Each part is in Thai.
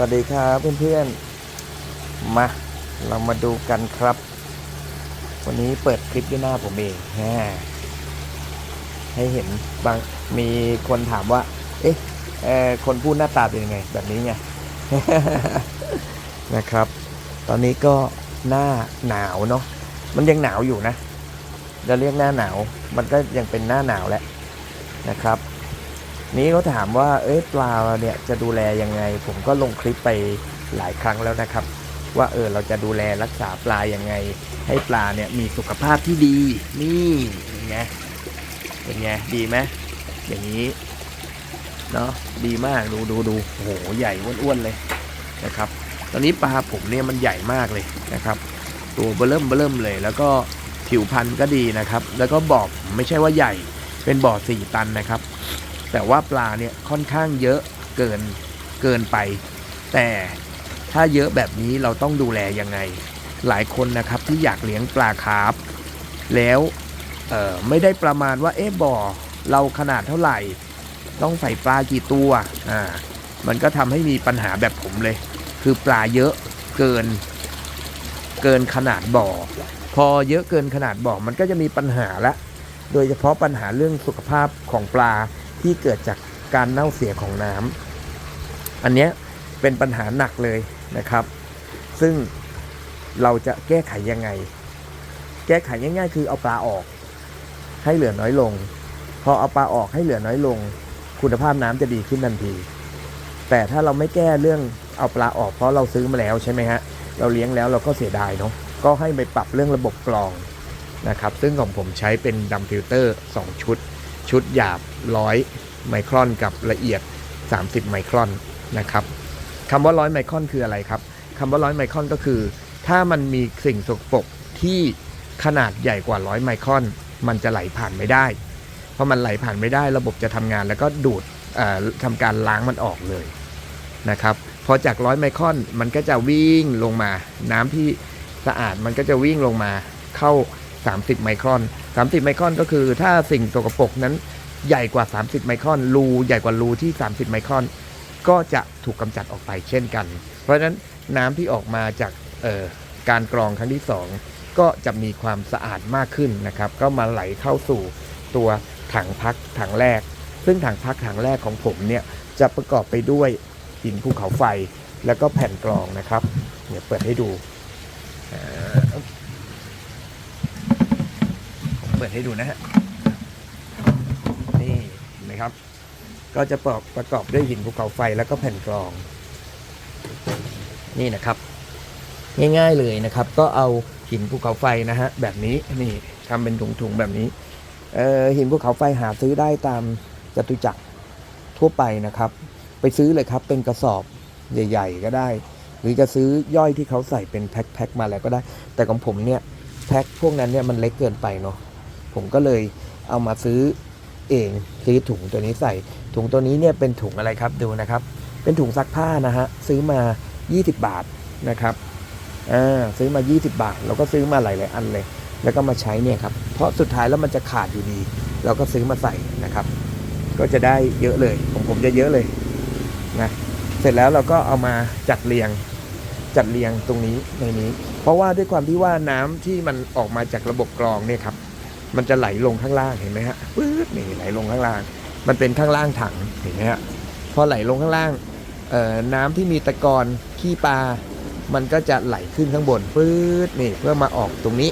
วัสดีครับเพื่อนๆ มาเรามาดูกันครับ วันนี้เปิดคลิปด้วยหน้าผมเองให้เห็นบางมีคนถามว่า เอ๊ะเอ่อคนพูดหน้าตาเป็นยังไง แบบนี้ไงนะครับ ตอนนี้ก็หน้าหนาวเนาะมันยังหนาวอยู่นะจะเรียกหน้าหนาว มันก็ยังเป็นหน้าหนาวแหละนะครับ นี้เขาถามว่าเอ้ยปลาเนี่ยจะดูแลยังไง ผมก็ลงคลิปไปหลายครั้งแล้วนะครับ ว่าเออเราจะดูแลรักษาปลายังไง ให้ปลาเนี่ยมีสุขภาพที่ดีนี่เป็นไงเป็นไงดีไหมอย่างนี้เนาะดีมากดูดูดูโอ้โหใหญ่อ้วนๆเลยนะครับ ตอนนี้ปลาผมเนี่ยมันใหญ่มากเลยนะครับ ตัวเบลิ่มเบลิ่มเลยแล้วก็ผิวพรรณก็ดีนะครับ แล้วก็บ่อไม่ใช่ว่าใหญ่เป็นบ่อสี่ตันนะครับ แต่ว่าปลาเนี่ยค่อนข้างเยอะเกินเกินไป แต่ถ้าเยอะแบบนี้เราต้องดูแลยังไง หลายคนนะครับที่อยากเลี้ยงปลาคาร์ฟแล้วไม่ได้ประมาณว่าเอ๊ะบ่อเราขนาดเท่าไหร่ ต้องใส่ปลากี่ตัวอ่ามันก็ทำให้มีปัญหาแบบผมเลย คือปลาเยอะเกิน เกินขนาดบ่อ พอเยอะเกินขนาดบ่อมันก็จะมีปัญหาละ โดยเฉพาะปัญหาเรื่องสุขภาพของปลา ที่เกิดจากการเน่าเสียของน้ำอันนี้เป็นปัญหาหนักเลยนะครับ ซึ่งเราจะแก้ไขยังไง แก้ไขง่ายๆ คือเอาปลาออก ให้เหลือน้อยลง พอเอาปลาออกให้เหลือน้อยลง คุณภาพน้ำจะดีขึ้นทันที แต่ถ้าเราไม่แก้เรื่องเอาปลาออกเพราะเราซื้อมาแล้วใช่ไหมฮะ เราเลี้ยงแล้วเราก็เสียดายเนาะ ก็ให้ไปปรับเรื่องระบบกรองนะครับ ซึ่งของผมใช้เป็นดัมฟิลเตอร์ 2 ชุด ชุดหยาบ 100 ไมครอนกับละเอียด 30 ไมครอนนะครับคำว่า 100 ไมครอนคืออะไรครับคำว่า 100 ไมครอนก็คือ ถ้ามันมีสิ่งสกปรกที่ขนาดใหญ่กว่า 100 ไมครอน มันจะไหลผ่านไม่ได้ เพราะมันไหลผ่านไม่ได้ ระบบจะทำงานแล้วก็ดูดทำการล้างมันออกเลยนะครับพอจาก100ไมครอนมันก็จะวิ่งลงมา น้ำที่สะอาดมันก็จะวิ่งลงมาเข้า 30 ไมครอน 30 ไมครอนก็คือถ้าสิ่งสกปรกนั้นใหญ่กว่า 30 ไมครอนรูใหญ่กว่ารูที่ 30 ไมครอน ก็จะถูกกำจัดออกไปเช่นกัน เพราะฉะนั้นน้ำที่ออกมาจากการกรองครั้งที่ 2 ก็จะมีความสะอาดมากขึ้นนะครับ ก็มาไหลเข้าสู่ตัวถังพักถังแรก ซึ่งถังพักถังแรกของผมเนี่ยจะประกอบไปด้วยหินภูเขาไฟแล้วก็แผ่นกรองนะครับ เดี๋ยวเปิดให้ดูอ่าผม เปิดให้ดูนะฮะนี่เห็นไหมครับ ก็จะประกอบประกอบด้วยหินภูเขาไฟแล้วก็แผ่นกรอง นี่นะครับ ง่ายๆเลยนะครับ ก็เอาหินภูเขาไฟนะฮะแบบนี้นี่ทำเป็นถุงๆแบบนี้หินภูเขาไฟหาซื้อได้ตามจตุจักรทั่วไปนะครับ ไปซื้อเลยครับเป็นกระสอบใหญ่ ๆ ก็ได้ หรือจะซื้อย่อยที่เขาใส่เป็นแพ็คๆมาแล้วก็ได้ แต่ของผมเนี่ยแพ็คพวกนั้นเนี่ยมันเล็กเกินไปเนาะ ผมก็เลยเอามาซื้อเองซื้อถุงตัวนี้ใส่ ถุงตัวนี้เนี่ยเป็นถุงอะไรครับดูนะครับ เป็นถุงซักผ้านะฮะซื้อมา 20 บาทนะครับอ่าซื้อมา 20 บาทเราก็ซื้อมาหลายๆอันเลย แล้วก็มาใช้เนี่ยครับเพราะสุดท้ายแล้วมันจะขาดอยู่ดี เราก็ซื้อมาใส่นะครับ ก็จะได้เยอะเลยผมผมจะเยอะเลยนะเสร็จแล้วเราก็เอามาจัดเรียงจัดเรียงตรงนี้ในนี้ เพราะว่าด้วยความที่ว่าน้ำที่มันออกมาจากระบบกรองเนี่ยครับ มันจะไหลลงข้างล่างเห็นไหมฮะปื๊ดนี่ไหลลงข้างล่าง มันเป็นข้างล่างถังเห็นไหมฮะพอไหลลงข้างล่างน้ำที่มีตะกอนขี้ปลา มันก็จะไหลขึ้นข้างบนปื๊ดนี่เพื่อมาออกตรงนี้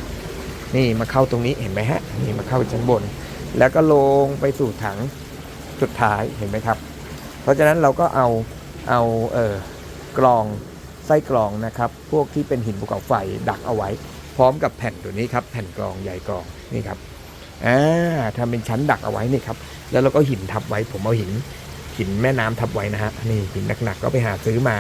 นี่มาเข้าตรงนี้เห็นไหมฮะนี่มาเข้าชั้นบน แล้วก็ลงไปสู่ถังสุดท้ายเห็นไหมครับ เพราะฉะนั้นเราก็เอาเอาเออกรองไส้กรองนะครับ พวกที่เป็นหินภูเขาไฟดักเอาไว้ พร้อมกับแผ่นตัวนี้ครับ แผ่นกรองใหญ่กรอง นี่ครับอ่าทำเป็นชั้นดักเอาไว้นี่ครับ แล้วเราก็หินทับไว้ ผมเอาหินหินแม่น้ำทับไว้นะฮะนี่หินหนักๆก็ไปหาซื้อมา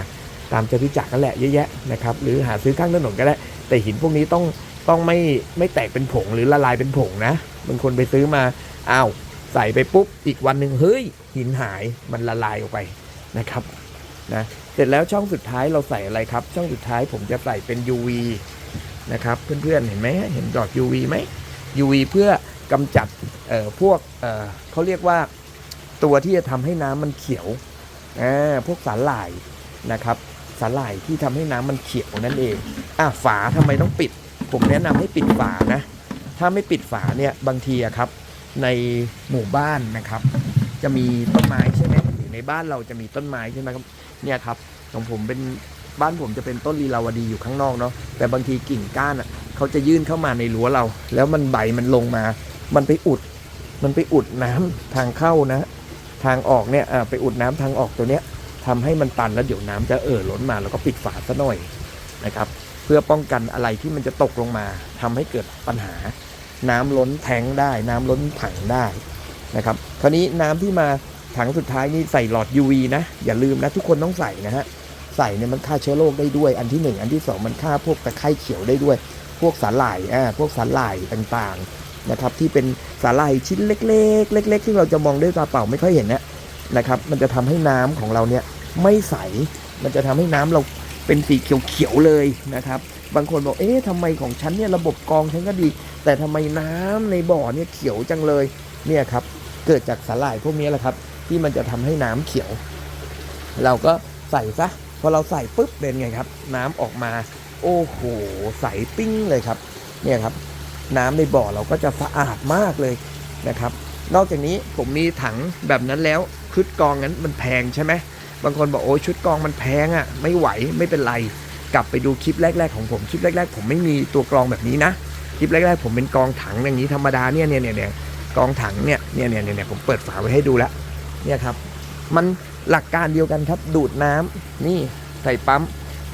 ตามจตุจักรกันแหละเยอะแยะนะครับหรือหาซื้อข้างถนนก็ได้ แต่หินพวกนี้ต้องต้องไม่ไม่แตกเป็นผงหรือละลายเป็นผงนะบางคนไปซื้อมาอ้าวใส่ไปปุ๊บอีกวันหนึ่งเฮ้ยหินหายมันละลายออกไปนะครับนะเสร็จแล้วช่องสุดท้ายเราใส่อะไรครับ ช่องสุดท้ายผมจะใส่เป็น UV นะครับเพื่อนๆเห็นไหมเห็นดอก UV ไหม UV เพื่อกำจัดพวกเเขาเรียกว่าตัวที่จะทำให้น้ำมันเขียวพวกสารหร่ายนะครับสาหร่ายที่ทำให้น้ำมันเขียวนั่นเอง อะฝาทำไมต้องปิด ผมแนะนำให้ปิดฝานะ ถ้าไม่ปิดฝาเนี่ยบางทีอะครับ ในหมู่บ้านนะครับ จะมีต้นไม้ใช่ไหมหรือในบ้านเราจะมีต้นไม้ใช่ไหมครับ เนี่ยครับของผมเป็นบ้านผมจะเป็นต้นลีลาวดีอยู่ข้างนอกเนาะ แต่บางทีกิ่งก้านอะ เขาจะยื่นเข้ามาในรั้วเรา แล้วมันใบมันลงมา มันไปอุด มันไปอุดน้ำทางเข้านะ ทางออกเนี่ยไปอุดน้ำทางออกตัวเนี้ยทำให้มันตันแล้วเดี๋ยวน้ำจะเอ่อล้นมาแล้วก็ปิดฝาซะหน่อยนะครับ เพื่อป้องกันอะไรที่มันจะตกลงมาทำให้เกิดปัญหา น้ำล้นแทงได้ น้ำล้นถังได้นะครับคราวนี้น้ำที่มาถังสุดท้ายนี่ใส่หลอด UV นะ อย่าลืมนะทุกคนต้องใส่นะฮะใส่เนี่ยมันฆ่าเชื้อโรคได้ด้วยอันที่หนึ่งอันที่สองมันฆ่าพวกตะไคร่เขียวได้ด้วย พวกสาหร่ายอ่าพวกสาหร่ายต่างๆนะครับ ที่เป็นสาหร่ายชิ้นเล็ก ๆ เล็ก ๆ ที่เราจะมองด้วยตาเปล่าไม่ค่อยเห็นนะนะครับ มันจะทำให้น้ำของเราเนี่ยไม่ใส มันจะทำให้น้ำเราเป็นสีเขียวๆเลยนะครับ บางคนบอก เอ๊ะทำไมของฉันเนี่ยระบบกรองฉันก็ดี แต่ทำไมน้ำในบ่อเนี่ยเขียวจังเลย เนี่ยครับ เกิดจากสาหร่ายพวกนี้แหละครับ ที่มันจะทำให้น้ำเขียว เราก็ใส่ซะ พอเราใส่ปุ๊บเป็นไงครับ น้ำออกมา โอ้โห ใสปิ้งเลยครับ เนี่ยครับ น้ำในบ่อเราก็จะสะอาดมากเลยนะครับ นอกจากนี้ผมมีถังแบบนั้นแล้วชุดกองนั้นมันแพงใช่ไหมบางคนบอกโอ้ยชุดกองมันแพงอะ่ะ ไม่ไหวไม่เป็นไร กลับไปดูคลิปแรก ๆ ของผมคลิปแรก ๆ ผมไม่มีตัวกรองแบบนี้นะคลิปแรกๆผมเป็นกองถังอย่างนี้ธรรมดาเนี่ยเนี่ยเนี่ยกองถังเนี่ยเนี่ยเนี่ยเนี่ยผมเปิดฝาไว้ให้ดูแล้วเนี่ยครับ มันหลักการเดียวกันครับดูดน้ำนี่ใส่ปั๊ม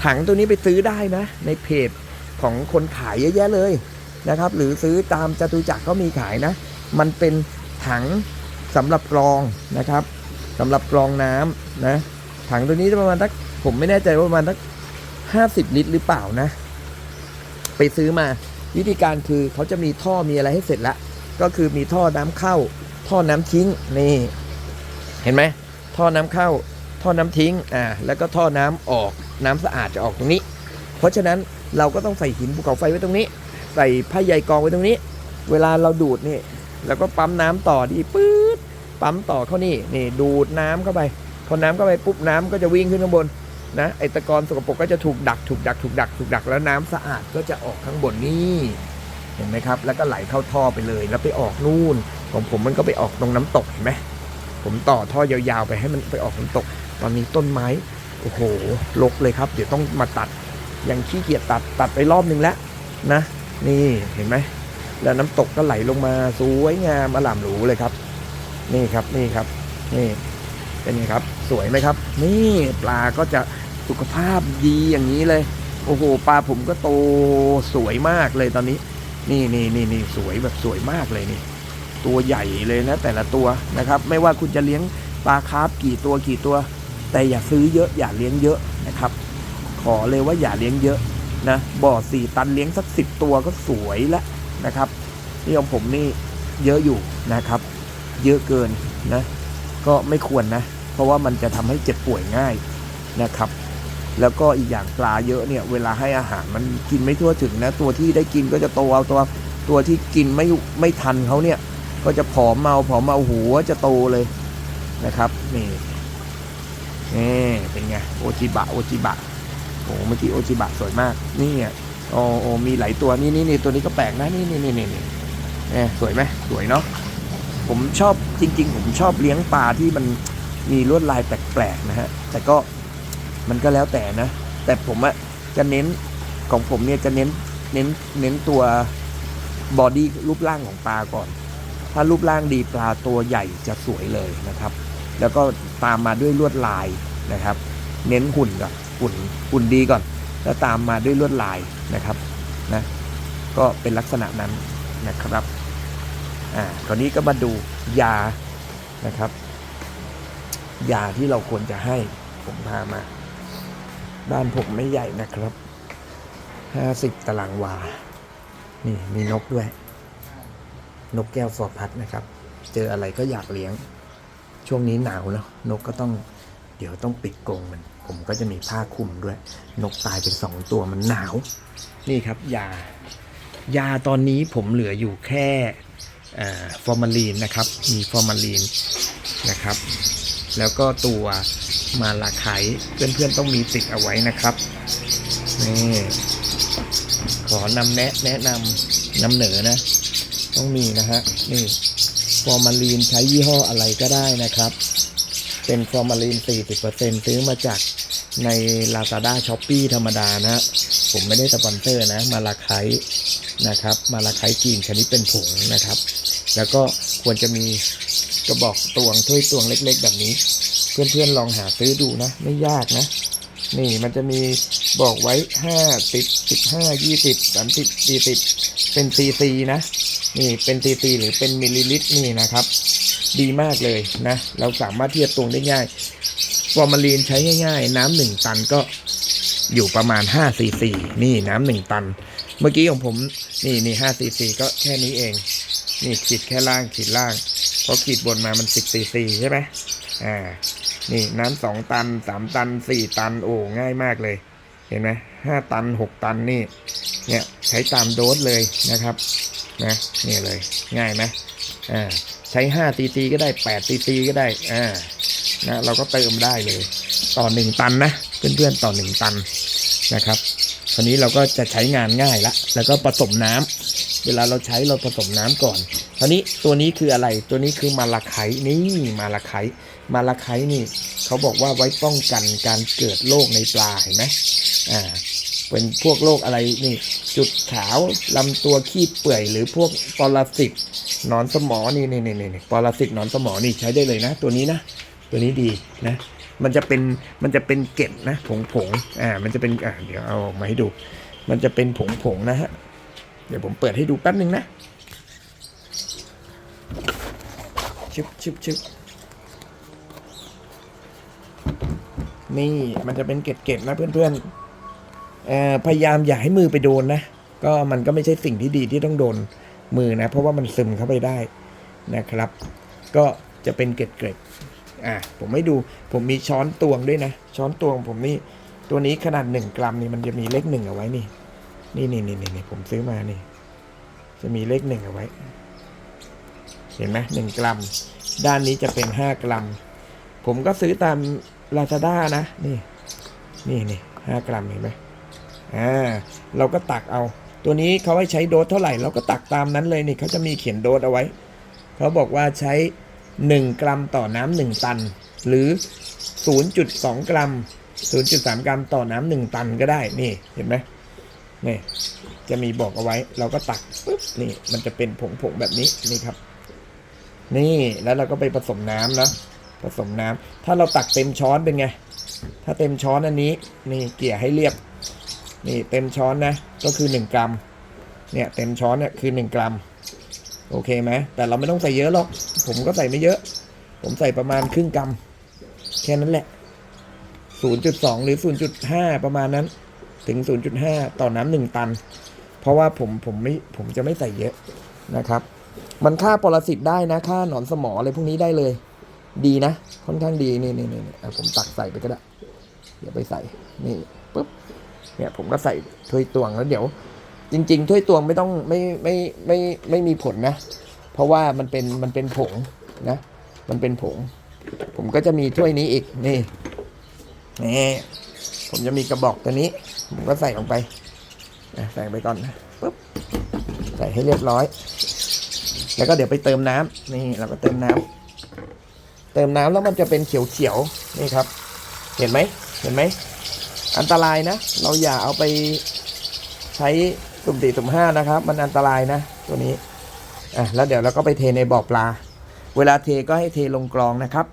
ถังตัวนี้ไปซื้อได้นะ ในเพจของคนขายเยอะแยะเลยนะครับ หรือซื้อตามจตุจักรก็มีขายนะ มันเป็นถังสำหรับกรองนะครับสำหรับกรองน้ำนะถังตัวนี้ประมาณสักผมไม่แน่ใจว่าประมาณสักห้าสิบลิตรหรือเปล่านะ ไปซื้อมาวิธีการคือเขาจะมีท่อมีอะไรให้เสร็จล้วก็คือมีท่อน้ำเข้า ท่อน้ำทิ้งนี่เห็นไหมท่อน้ำเข้า ท่อน้ำทิ้งอ่าแล้วก็ท่อน้ำออก น้ำสะอาดจะออกตรงนี้ เพราะฉะนั้นเราก็ต้องใส่หินภูเขาไฟไว้ตรงนี้ ใส่ผ้าใยกองไว้ตรงนี้ เวลาเราดูดนี่แล้วก็ปั๊มน้ำต่อดีปื๊ดปั๊มต่อเข้านี่นี่ดูดน้ำเข้าไปพอน้ำเข้าไปปุ๊บน้ำก็จะวิ่งขึ้นข้างบนนะไอตะกอนสกปรกก็จะถูกดักถูกดักถูกดักถูกดักแล้วน้ำสะอาดก็จะออกข้างบนนี่เห็นไหมครับ แล้วก็ไหลเข้าท่อไปเลย แล้วไปออกนู่นของผมมันก็ไปออกตรงน้ำตกเห็นไหมผมต่อท่อยาวๆไปให้มันไปออกน้ำตก ตอนนี้ต้นไม้ โอ้โหลกเลยครับ เดี๋ยวต้องมาตัดยังขี้เกียจตัดตัดไปรอบนึงแล้วนะ นี่เห็นไหมแล้วน้ำตกก็ไหลลงมาสวยงามอลามหรูเลยครับ นี่ครับนี่ครับ นี่เป็นไงครับ สวยไหมครับ นี่ปลาก็จะสุขภาพดีอย่างนี้เลย โอ้โหปลาผมก็โตสวยมากเลยตอนนี้ นี่นี่นี่นี่สวยแบบสวยมากเลยนี่ ตัวใหญ่เลยนะ แต่ละตัวนะครับ ไม่ว่าคุณจะเลี้ยงปลาคาร์ฟกี่ตัวกี่ตัว แต่อย่าซื้อเยอะอย่าเลี้ยงเยอะนะครับ ขอเลยว่าอย่าเลี้ยงเยอะนะบ่อสี่ตันเลี้ยงสักสิบตัวก็สวยแล้วนะครับนี่ของผมนี่เยอะอยู่นะครับ เยอะเกินนะก็ไม่ควรนะ เพราะว่ามันจะทำให้เจ็บป่วยง่ายนะครับ แล้วก็อีกอย่างปลาเยอะเนี่ยเวลาให้อาหารมันกินไม่ทั่วถึงนะ ตัวที่ได้กินก็จะโตเอาตัวตัวที่กินไม่ไม่ทันเขาเนี่ย ก็จะผอมเมาผอมเมาหัวจะโตเลยนะครับนี่ นี่เป็นไงโอจิบะโอจิบะโอ้เมื่อกี้โอจิบะสวยมากนี่อะโอ้โอมีหลายตัวนี่นี่นี่ตัวนี้ก็แปลกนะนี่นี่นี่นี่นี่เนี่ยสวยไหมสวยเนาะผมชอบจริง ๆ ผมชอบเลี้ยงปลาที่มันมีลวดลายแปลกๆนะฮะแต่ก็มันก็แล้วแต่นะ แต่ผมอะจะเน้นของผมเนี่ยจะเน้นเน้นเน้นตัวบอดี้รูปร่างของปลาก่อน ถ้ารูปร่างดีปลาตัวใหญ่จะสวยเลยนะครับ แล้วก็ตามมาด้วยลวดลายนะครับ เน้นหุ่นก่อนหุ่นหุ่นดีก่อน แล้วตามมาด้วยลวดลายนะครับนะก็เป็นลักษณะนั้นนะครับอ่าคราวนี้ก็มาดูยานะครับ ยาที่เราควรจะให้ผมพามาบ้านผมไม่ใหญ่นะครับห้าสิบตารางวา นี่มีนกด้วย นกแก้วฟอร์พัดนะครับ เจออะไรก็อยากเลี้ยง ช่วงนี้หนาวเนาะนกก็ต้องเดี๋ยวต้องปิดกรงมัน ผมก็จะมีผ้าคลุมด้วย นกตายเป็นสองตัวมันหนาว นี่ครับยายาตอนนี้ผมเหลืออยู่แค่ฟอร์มาลีนนะครับ มีฟอร์มาลีนนะครับ แล้วก็ตัวมาลาไคต์เพื่อนๆต้องมีติดเอาไว้นะครับนี่ขอนำแนะแนะนำนำเหนือนะ ต้องมีนะฮะนี่ฟอร์มาลีนใช้ยี่ห้ออะไรก็ได้นะครับ เป็นฟอร์มาลีน 40%ซื้อมาจากใน Lazada s h o p e e ธรรมดานะฮะผมไม่ได้สปอนเซอร์นะ มาลาไค์นะครับ มาลาไค์กรีนชนิดเป็นผงนะครับ แล้วก็ควรจะมีกระบอกตวงถ้วยตวงเล็กๆ แบบนี้ เพื่อนๆลองหาซื้อดูนะ ไม่ยากนะ นี่มันจะมีบอกไว้ 5 10 15 20 30 40 เป็นซีซีนะ นี่เป็นซีซีหรือเป็นมิลลิลิตรนี่นะครับ ดีมากเลยนะ เราสามารถเที่จะตวงได้ง่าย ฟอร์มาลีนใช้ง่าย ๆ น้ำหนึ่งตันก็อยู่ประมาณ5ซีซีนี่น้ำหนึ่งตัน เมื่อกี้ของผมนี่นี่5ซีซีก็แค่นี้เอง นี่ขีดแค่ล่างขีดล่างเพราะขีดบนมามัน10ซีซีใช่ไหมอ่านี่น้ำสองตันสามตันสี่ตันโอ้ง่ายมากเลยเห็นไหมห้าตันหกตันนี่เนี่ยใช้ตามโดสเลยนะครับ นะนี่เลยง่ายไหมอ่าใช้5ซีซีก็ได้8ซีซีก็ได้อ่านะเราก็เติมได้เลย ต่อ 1 ตันนะเพื่อนๆต่อ 1 ตันนะครับคราวนี้เราก็จะใช้งานง่ายละแล้วก็ผสมน้ำเวลาเราใช้เราผสมน้ำก่อนคราวนี้ตัวนี้คืออะไรตัวนี้คือมาลาไคนี่มาลาไคมาลาไคนี่เขาบอกว่าไว้ป้องกันการเกิดโรคในปลาเห็นไหมอ่า เป็นพวกโรคอะไรนี่ จุดขาวลำตัวขี้เปื่อย หรือพวกปรสิตนอนสมอนี่นี่นี่นี่ปรสิตนอนสมอนี่ใช้ได้เลยนะ ตัวนี้นะ ตัวนี้ดีนะ มันจะเป็นมันจะเป็นเกล็ดนะ ผงผงอ่า มันจะเป็นอ่าเดี๋ยวเอาออกมาให้ดู มันจะเป็นผงผงนะฮะเดี๋ยวผมเปิดให้ดูแป๊บนึงนะชึบชึบชึบนี่มันจะเป็นเกล็ดๆนะเพื่อนๆเอ่อ พยายามอย่าให้มือไปโดนนะ ก็มันก็ไม่ใช่สิ่งที่ดีที่ต้องโดนมือนะ เพราะว่ามันซึมเข้าไปได้นะครับ ก็จะเป็นเกล็ดๆอะผมไม่ดูผมมีช้อนตวงด้วยนะ ช้อนตวงผมนี่ตัวนี้ขนาดหนึ่งกรัมนี่มันจะมีเลขหนึ่งเอาไว้นี่ นี่นี่นี่นี่ผมซื้อมานี่ จะมีเลขหนึ่งเอาไว้ เห็นไหมหนึ่งกรัม ด้านนี้จะเป็นห้ากรัม ผมก็ซื้อตามลาซาด้านะ นี่ นี่นี่ห้ากรัมเห็นไหม อ่าเราก็ตักเอา ตัวนี้เขาให้ใช้โดสเท่าไหร่เราก็ตักตามนั้นเลยนี่เขาจะมีเขียนโดสเอาไว้เขาบอกว่าใช้ 1 กรัมต่อน้ำ1ตัน หรือ 0.2 กรัม 0.3 กรัมต่อน้ำ1ตันก็ได้นี่เห็นไหมนี่จะมีบอกเอาไว้ เราก็ตักปุ๊บนี่มันจะเป็นผงๆแบบนี้นี่ครับ นี่แล้วเราก็ไปผสมน้ำนะผสมน้ำถ้าเราตักเต็มช้อนเป็นไง ถ้าเต็มช้อนอันนี้ นี่เกลี่ยให้เรียบ นี่เต็มช้อนนะ ก็คือ 1 กรัม เนี่ยเต็มช้อนเนี่ยคือ 1 กรัม โอเคไหม แต่เราไม่ต้องใส่เยอะหรอก ผมก็ใส่ไม่เยอะ ผมใส่ประมาณครึ่งกรัม แค่นั้นแหละ 0.2 หรือ 0.5 ประมาณนั้น ถึง 0.5 ต่อน้ำหนึ่งตัน เพราะว่าผมผมไม่ผมจะไม่ใส่เยอะนะครับ มันฆ่าปรสิตได้นะ ฆ่าหนอนสมออะไรพวกนี้ได้เลย ดีนะ ค่อนข้างดี นี่นี่นี่ผมตักใส่ไปก็ได้เดี๋ยวไปใส่ นี่ปุ๊บ เนี่ยผมก็ใส่ถ้วยตวงแล้วเดี๋ยว จริง ๆ ถ้วยตวงไม่ต้องไม่ไม่ไม่ไม่ไม่มีผลนะ เพราะว่ามันเป็นมันเป็นผงนะ มันเป็นผง ผมก็จะมีถ้วยนี้อีกนี่นี่ผมจะมีกระบอกตัวนี้ ผมก็ใส่ลงไปใส่ไปก่อนนะปุ๊บใส่ให้เรียบร้อย แล้วก็เดี๋ยวไปเติมน้ำนี่เราก็เติมน้ำเติมน้ำแล้วมันจะเป็นเขียวๆนี่ครับ เห็นไหมเห็นไหม อันตรายนะ เราอย่าเอาไปใช้สุ่มสี่สุ่มห้านะครับ มันอันตรายนะตัวนี้อะแล้วเดี๋ยวเราก็ไปเทในบ่อปลา เวลาเทก็ให้เทลงกรองนะครับ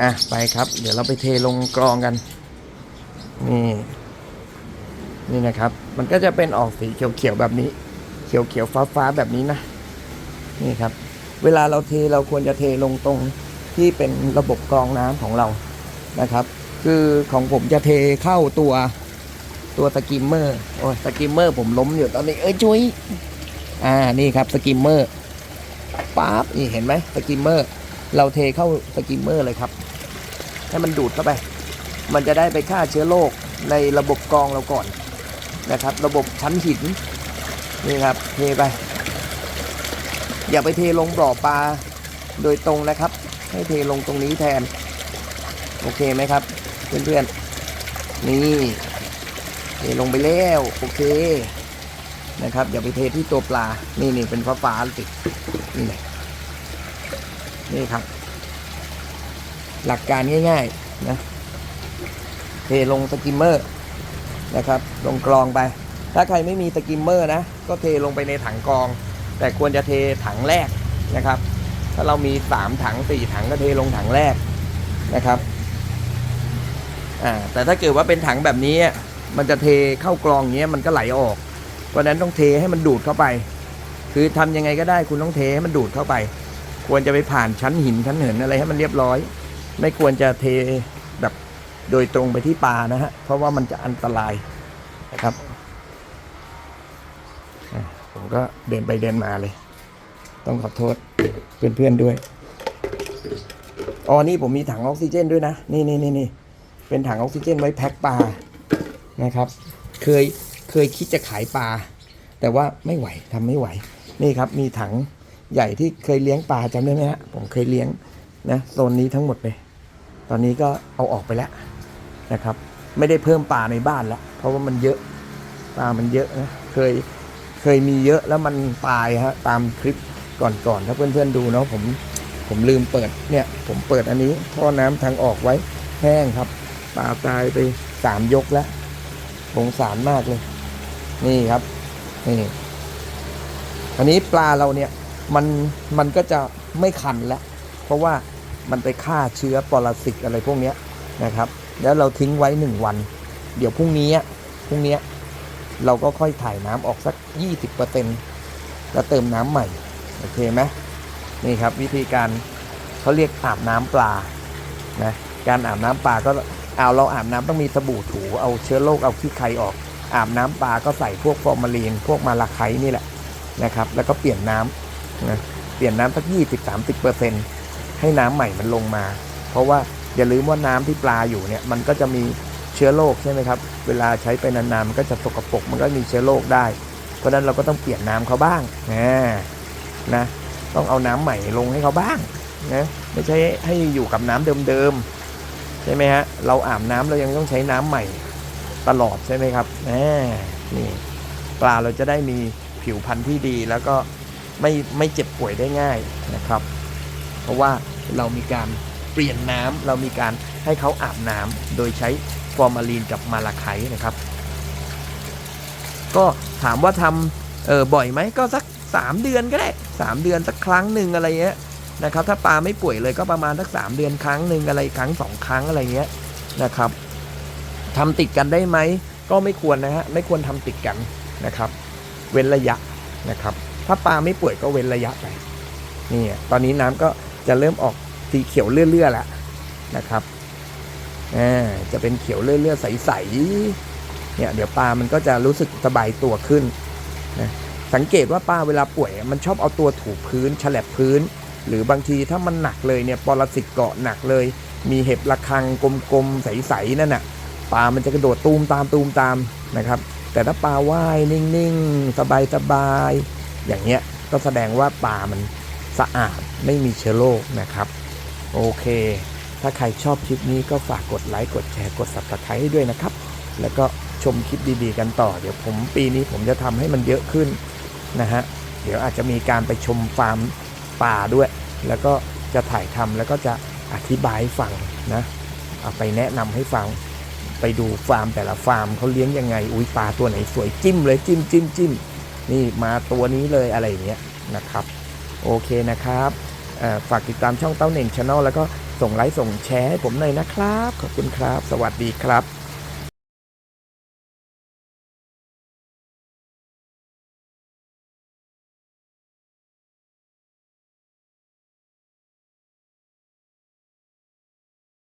อะไปครับ เดี๋ยวเราไปเทลงกรองกัน นี่ นี่นะครับ มันก็จะเป็นออกสีเขียวๆแบบนี้ เขียวๆฟ้าๆแบบนี้นะ นี่ครับ เวลาเราเทเราควรจะเทลงตรงที่เป็นระบบกรองน้ำของเรานะครับ คือของผมจะเทเข้าตัวตัวสกิมเมอร์โอ้ยสกิมเมอร์ผมล้มอยู่ตอนนี้เอ้ยช่วยอ่านี่ครับสกิมเมอร์ป๊าบนี่เห็นไหมสกิมเมอร์ เราเทเข้าสกิมเมอร์เลยครับ ให้มันดูดเข้าไป มันจะได้ไปฆ่าเชื้อโรคในระบบกรองเราก่อนนะครับ ระบบชั้นหินนี่ครับเทไป อย่าไปเทลงบ่อปลาโดยตรงนะครับ ให้เทลงตรงนี้แทน โอเคไหมครับ เพื่อนๆ นี่เทลงไปแล้วโอเคนะครับอย่าไปเทที่ตัวปลา นี่นี่เป็นฟ้าฟ้าๆสินี่เลยนี่ครับ หลักการง่าย ๆ นะ เทลงสกิมเมอร์นะครับ ลงกรองไป ถ้าใครไม่มีสกิมเมอร์นะ ก็เทลงไปในถังกรอง แต่ควรจะเทถังแรกนะครับ ถ้าเรามีสามถังสี่ถังก็เทลงถังแรกนะครับ อ่าแต่ถ้าเกิดว่าเป็นถังแบบนี้ มันจะเทเข้ากรองเงี้ยมันก็ไหลออก เพราะนั้นต้องเทให้มันดูดเข้าไป คือทำยังไงก็ได้คุณต้องเทให้มันดูดเข้าไป ควรจะไปผ่านชั้นหินชั้นเหินอะไรให้มันเรียบร้อย ไม่ควรจะเทแบบโดยตรงไปที่ปลานะฮะเพราะว่ามันจะอันตรายนะครับผมก็เดินไปเดินมาเลย ต้องขอโทษเพื่อนๆด้วยอ๋อนี่ผมมีถังออกซิเจนด้วยนะ นี่นี่นี่นี่ เป็นถังออกซิเจนไว้แพ็คปลานะครับ เคยเคยคิดจะขายปลา แต่ว่าไม่ไหวทำไม่ไหว นี่ครับมีถังใหญ่ที่เคยเลี้ยงปลาจำได้ไหมฮะผมเคยเลี้ยงนะโซนนี้ทั้งหมดเลยตอนนี้ก็เอาออกไปแล้วนะครับ ไม่ได้เพิ่มปลาในบ้านแล้ว เพราะว่ามันเยอะปลามันเยอะนะเคยเคยมีเยอะแล้วมันตายฮะตามคลิปก่อนๆถ้าเพื่อนๆดูเนาะผมผมลืมเปิดเนี่ย ผมเปิดอันนี้ท่อน้ำทางออกไว้แห้งครับาตายไปสามยกแล้วสงสารมากเลย นี่ครับนี่อันนี้ปลาเราเนี่ยมันมันก็จะไม่คันแล้วเพราะว่ามันไปฆ่าเชื้อปรสิตอะไรพวกนี้นะครับ แล้วเราทิ้งไว้หนึ่งวัน เดี๋ยวพรุ่งนี้พรุ่งนี้เราก็ค่อยถ่ายน้ำออกสัก 20%แล้วเติมน้ำใหม่ โอเคไหมนี่ครับวิธีการเขาเรียกอาบน้ำปลานะการอาบน้ำปลาก็ เอาเราอาบน้ำต้องมีสบู่ถูเอาเชื้อโรคเอาขี้ไครออก อาบน้ำปลาก็ใส่พวกฟอร์มาลีน พวกมาลาไคนี่แหละนะครับ แล้วก็เปลี่ยนน้ำนะเปลี่ยนน้ำสักยี่สิบสามสิบเปอร์เซ็นให้น้ำใหม่มันลงมา เพราะว่าอย่าลืมว่าน้ำที่ปลาอยู่เนี่ยมันก็จะมีเชื้อโรคใช่ไหมครับ เวลาใช้ไปนานๆมันก็จะสกปรกมันก็มีเชื้อโรคได้ เพราะฉะนั้นเราก็ต้องเปลี่ยนน้ำเขาบ้างนะนะต้องเอาน้ำใหม่ลงให้เขาบ้างนะไม่ใช่ให้อยู่กับน้ำเดิมๆ ใช่ไหมฮะ เราอาบน้ำเรายังต้องใช้น้ำใหม่ตลอดใช่ไหมครับแหมนี่ปลาเราจะได้มีผิวพรรณที่ดีแล้วก็ไม่ไม่เจ็บป่วยได้ง่ายนะครับ เพราะว่าเรามีการเปลี่ยนน้ำเรามีการให้เขาอาบน้ำโดยใช้ฟอร์มาลีนกับมาลาไคนะครับ ก็ถามว่าทำเออบ่อยไหมก็สัก 3 เดือนก็ได้ 3 เดือนสักครั้งหนึ่งอะไรเงี้ย นะครับถ้าปลาไม่ป่วยเลยก็ประมาณสัก3เดือนครั้งหนึ่งอะไรครั้งสองครั้งอะไรเงี้ยนะครับทำติดกันได้ไหมก็ไม่ควรนะฮะไม่ควรทำติดกันนะครับ เว้นระยะนะครับ ถ้าปลาไม่ป่วยก็เว้นระยะไปนี่ตอนนี้น้ำก็จะเริ่มออกสีเขียวเลื่อๆแล้วนะครับอ่าจะเป็นเขียวเลื่อๆใสๆเนี่ยเดี๋ยวปลามันก็จะรู้สึกสบายตัวขึ้นนะสังเกตว่าปลาเวลาป่วย มันชอบเอาตัวถูพื้นฉลับพื้น หรือบางทีถ้ามันหนักเลยเนี่ยปรสิตเกาะหนักเลย มีเห็บระคังกลมๆใสๆนั่นน่ะปลามันจะกระโดดตูมตามตูมตามนะครับ แต่ถ้าปลาว่ายนิ่งๆ สบายๆ อย่างเงี้ยก็แสดงว่าปลามันสะอาดไม่มีเชื้อโรคนะครับ โอเค ถ้าใครชอบคลิปนี้ก็ฝากกดไลค์กดแชร์กด subscribe ให้ด้วยนะครับ แล้วก็ชมคลิปดีๆ กันต่อ เดี๋ยวผมปีนี้ผมจะทำให้มันเยอะขึ้นนะฮะเดี๋ยวอาจจะมีการไปชมฟาร์ม ป่าด้วย แล้วก็จะถ่ายทำแล้วก็จะอธิบายให้ฟังนะเอาไปแนะนำให้ฟังไปดูฟาร์มแต่ละฟาร์มเขาเลี้ยงยังไง อุ้ยปลาตัวไหนสวยจิ้มเลยจิ้มจิ้มจิ้มนี่มาตัวนี้เลยอะไรอย่างเงี้ยนะครับ โอเคนะครับฝากติดตามช่องเต้าเหน่งชาแนลแล้วก็ส่งไลค์ส่งแชร์ให้ผมหน่อยนะครับ ขอบคุณครับ สวัสดีครับ